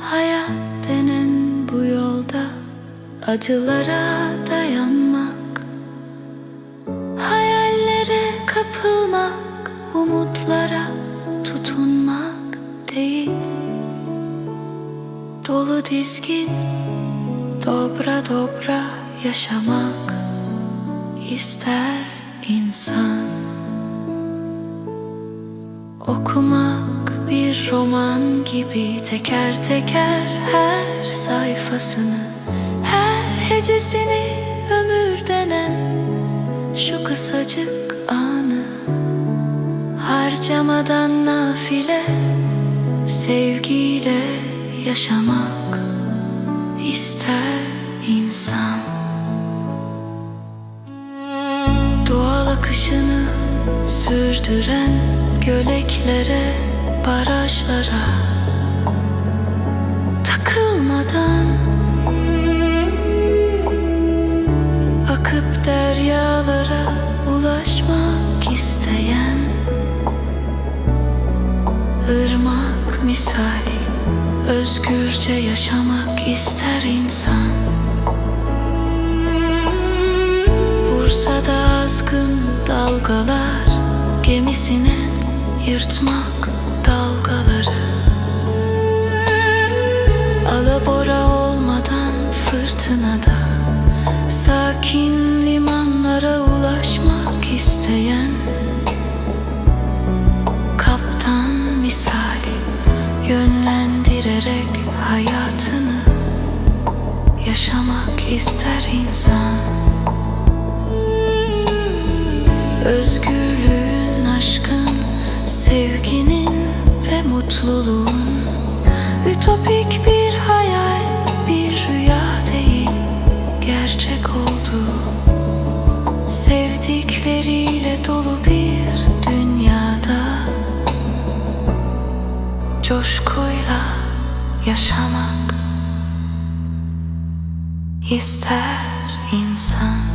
Hayat denen bu yolda acılara dayanmak Hayallere kapılmak, umutlara tutunmak değil. Dolu dizgin, dobra dobra yaşamak ister insan. Okuma bir roman gibi teker teker her sayfasını Her hecesini ömür denen şu kısacık anı Harcamadan nafile sevgiyle yaşamak ister insan. Doğal akışını sürdüren göleklere, barajlara takılmadan akıp deryalara ulaşmak isteyen ırmak misali özgürce yaşamak ister insan. Vursa da azgın dalgalar Gemisine yırtmak Alabora olmadan fırtınada. Sakin limanlara ulaşmak isteyen Kaptan misali Yönlendirerek hayatını Yaşamak ister insan. Özgürlüğün, aşkın, sevginin ve mutluluğun Ütopik bir hayal, bir rüya değil Gerçek oldu. Sevdikleriyle dolu bir dünyada Coşkuyla yaşamak ister insan